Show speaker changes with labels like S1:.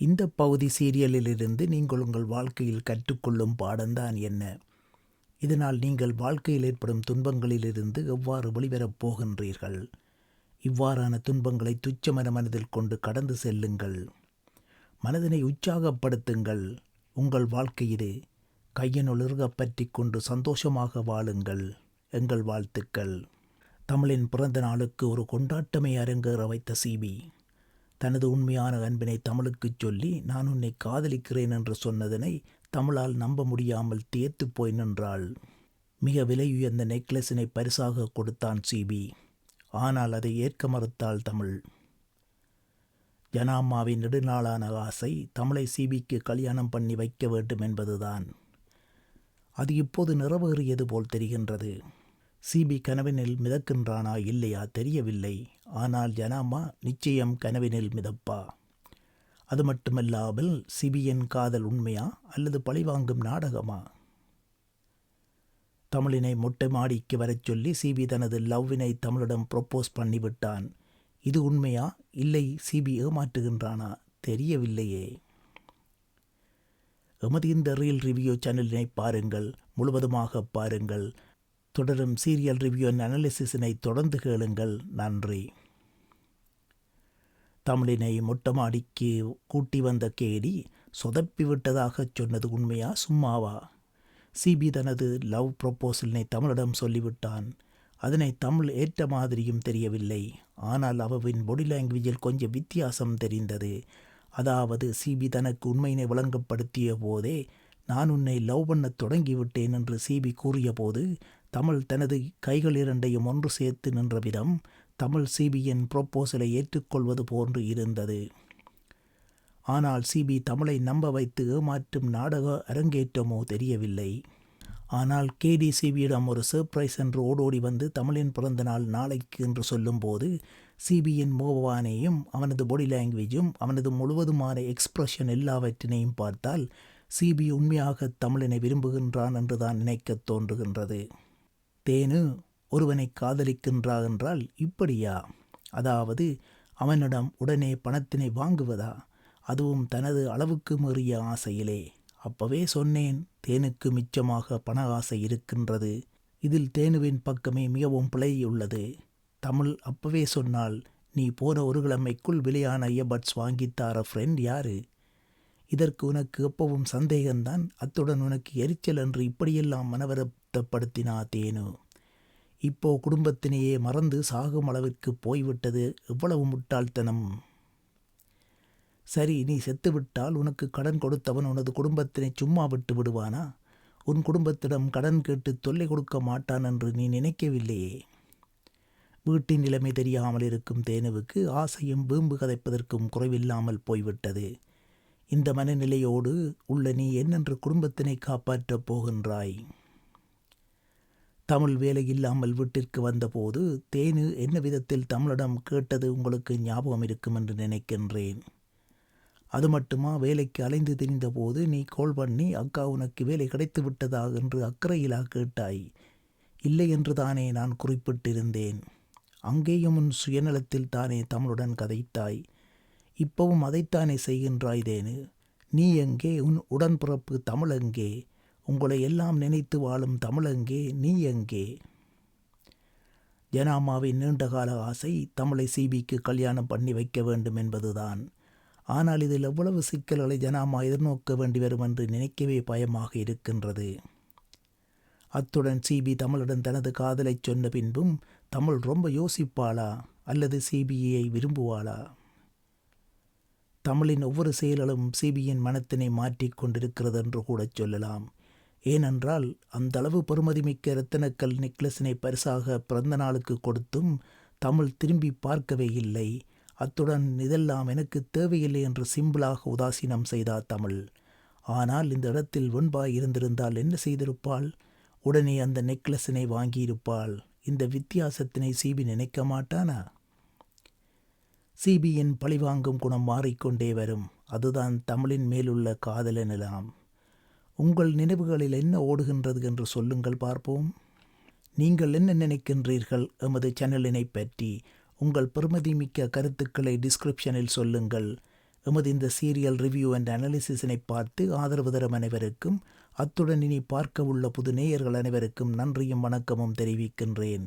S1: இந்த பகுதி சீரியலிலிருந்து நீங்கள் உங்கள் வாழ்க்கையில் கற்றுக்கொள்ளும் பாடம்தான் என்ன? இதனால் நீங்கள் வாழ்க்கையில் ஏற்படும் துன்பங்களிலிருந்து எவ்வாறு வெளிவரப் போகின்றீர்கள்? இவ்வாறான துன்பங்களை துச்சமன மனதில் கொண்டு கடந்து செல்லுங்கள். மனதினை உற்சாகப்படுத்துங்கள். உங்கள் வாழ்க்கையிலே இது பற்றி கொண்டு சந்தோஷமாக வாழுங்கள். எங்கள் வாழ்த்துக்கள். தமிழின் பிறந்த நாளுக்கு ஒரு கொண்டாட்டமே அரங்கேற வைத்த சிபி தனது உண்மையான அன்பினை தமிழுக்குச் சொல்லி நான் உன்னை காதலிக்கிறேன் என்று சொன்னதனை தமிழால் நம்ப முடியாமல் தியத்து போய் நின்றாள். மிக விலையுயர்ந்த நெக்லஸினை பரிசாக கொடுத்தான் சிபி. ஆனால் அதை ஏற்க மறுத்தாள் தமிழ். ஜனாம்மாவின் நெடுநாளான ஆசை தமிழை சிபிக்கு கல்யாணம் பண்ணி வைக்க வேண்டும் என்பதுதான். அது இப்போது நிறைவேறியது போல் தெரிகின்றது. சிபி கனவினில் மிதக்கின்றானா இல்லையா தெரியவில்லை. ஆனால் ஜனாமா நிச்சயம் கனவினில் மிதப்பா. அது மட்டுமல்லாமல் சிபியின் காதல் உண்மையா அல்லது பழிவாங்கும் நாடகமா? தமிழினை மொட்டை மாடிக்கு வரச் சொல்லி சிபி தனது லவ்வினை தமிழிடம் ப்ரொப்போஸ் பண்ணிவிட்டான். இது உண்மையா இல்லை சிபி ஏமாற்றுகின்றானா தெரியவில்லையே. எமது இந்த ரீல் ரிவ்யூ சேனலினை பாருங்கள். முழுவதுமாக பாருங்கள். தொடரும் சீரியல் ரிவ்யூ அண்ட் அனாலிசிஸினை தொடர்ந்து கேளுங்கள். நன்றி. தமிழினை மொட்டமாடிக்கு கூட்டி வந்த கேடி சொதப்பிவிட்டதாகச் சொன்னது உண்மையா சும்மாவா? சிபி தனது லவ் ப்ரொப்போசலினை தமிழிடம் சொல்லிவிட்டான். அதனை தமிழ் ஏற்ற மாதிரியும் தெரியவில்லை. ஆனால் அவவின் பொடி லாங்குவேஜில் கொஞ்சம் வித்தியாசம் தெரிந்தது. அதாவது சிபி தனக்கு உண்மையினை விளங்கப்படுத்திய போதே நான் உன்னை லவ் பண்ண தொடங்கிவிட்டேன் என்று சிபி கூறியபோது தமிழ் தனது கைகள் இரண்டையும் ஒன்று சேர்த்து நின்ற விதம் தமிழ் சிபியின் ப்ரொப்போசலை ஏற்றுக்கொள்வது போன்று இருந்தது. ஆனால் சிபி தமிழை நம்ப வைத்து ஏமாற்றும் நாடக அரங்கேற்றமோ தெரியவில்லை. ஆனால் கேடி சிபியிடம் ஒரு சர்ப்ரைஸ் என்று ஓடோடி வந்து தமிழின் பிறந்த நாள் நாளைக்கு என்று சொல்லும்போது சிபியின் மோவானையும் அவனது பாடி லாங்குவேஜும் அவனது முழுவதுமான எக்ஸ்பிரஷன் எல்லாவற்றினையும் பார்த்தால் சிபி உண்மையாக தமிழினை விரும்புகின்றான் என்றுதான் நினைக்கத் தோன்றுகின்றது. தேனு ஒருவனை காதலிக்கின்றா என்றால் இப்படியா? அதாவது அவனிடம் உடனே பணத்தினை வாங்குவதா? அதுவும் தனது அளவுக்கு மீறிய ஆசையிலே. அப்பவே சொன்னேன் தேனுக்கு மிச்சமாக பண ஆசை இருக்கின்றது. இதில் தேனுவின் பக்கமே மிகவும் பிழையுள்ளது. தமிழ் அப்பவே சொன்னால் நீ போன ஒரு கிழமைக்குள் விலையான இயர்பட்ஸ் வாங்கித்தார ஃப்ரெண்ட் யாரு? இதற்கு உனக்கு எப்பவும் சந்தேகம்தான் அத்துடன் உனக்கு எரிச்சல் என்று இப்படியெல்லாம் மனவருத்தப்படுத்தினா தேனு இப்போ குடும்பத்தினையே மறந்து சாகும் அளவிற்கு போய்விட்டது எவ்வளவு முட்டாள்தனம்? சரி நீ செத்துவிட்டால் உனக்கு கடன் கொடுத்தவன் உனது குடும்பத்தினை சும்மா விட்டு விடுவானா? உன் குடும்பத்திடம் கடன் கேட்டு தொல்லை கொடுக்க மாட்டான் என்று நீ நினைக்கவில்லையே? வீட்டின் நிலைமை தெரியாமல் இருக்கும் தேனுவுக்கு ஆசையும் வீம்பு கதைப்பதற்கும் குறைவில்லாமல் போய்விட்டது. இந்த மனநிலையோடு உள்ள நீ என்னென்று குடும்பத்தினை காப்பாற்றப் போகின்றாய்? தமிழ் வேலை இல்லாமல் வீட்டிற்கு வந்தபோது தேனு என்ன விதத்தில் தமிழிடம் கேட்டது உங்களுக்கு ஞாபகம் இருக்கும் என்று நினைக்கின்றேன். அது மட்டுமா வேலைக்கு அலைந்து திரிந்தபோது நீ கோல் பண்ணி அக்கா உனக்கு வேலை கிடைத்து விட்டதா? என்று அக்கறையிலா கேட்டாய். இல்லை என்று தானே நான் குறிப்பிட்டிருந்தேன். அங்கேயும் உன் சுயநலத்தில் தானே தமிழுடன் கதைத்தாய். இப்பவும் அதைத்தானே செய்கின்றாய்தேனு. நீ எங்கே? உன் உடன்பிறப்பு தமிழெங்கே. உங்களை எல்லாம் நினைத்து வாழும் தமிழெங்கே. நீ எங்கே? ஜனாமாவின் நீண்டகால ஆசை தமிழை சிபிக்கு கல்யாணம் பண்ணி வைக்க வேண்டும் என்பதுதான். ஆனால் இதில் எவ்வளவு சிக்கல்களை ஜனாமா எதிர்நோக்க வேண்டி வரும் என்று நினைக்கவே பயமாக இருக்கின்றது. அத்துடன் சிபி தமிழுடன் தனது காதலை சொன்ன பின்பும் தமிழ் ரொம்ப யோசிப்பாளா? அல்லது சிபிஐயை விரும்புவாளா? தமிழின் ஒவ்வொரு செயல்களும் சிபியின் மனத்தினை மாற்றிக் கொண்டிருக்கிறது என்று கூட சொல்லலாம். ஏனென்றால் அந்த அளவு பெருமதிமிக்க ரத்தினக்கல் நெக்லஸினை பரிசாக பிறந்த நாளுக்கு கொடுத்தும் தமிழ் திரும்பி பார்க்கவே இல்லை. அத்துடன் இதெல்லாம் எனக்கு தேவையில்லை என்று சிம்பிளாக உதாசீனம் செய்தார் தமிழ். ஆனால் இந்த இடத்தில் வெண்பாய் இருந்திருந்தால் என்ன செய்திருப்பாள்? உடனே அந்த நெக்லஸினை வாங்கியிருப்பாள். இந்த வித்தியாசத்தினை சிபி நினைக்க மாட்டானா? சிபியின் பழிவாங்கும் குணம் மாறிக்கொண்டே வரும். அதுதான் தமிழின் மேலுள்ள காதல நிலாம் உங்கள் நினைவுகளில் என்ன ஓடுகின்றது என்று சொல்லுங்கள் பார்ப்போம். நீங்கள் என்ன நினைக்கின்றீர்கள்? எமது சேனலினை பற்றி உங்கள் பெருமதிமிக்க கருத்துக்களை டிஸ்கிரிப்ஷனில் சொல்லுங்கள். எமது இந்த சீரியல் ரிவ்யூ அண்ட் அனாலிசிஸினை பார்த்து ஆதரவு தரும் அனைவருக்கும் அத்துடன் இனி பார்க்க உள்ள புது நேயர்கள் அனைவருக்கும் நன்றியும் வணக்கமும் தெரிவிக்கின்றேன்.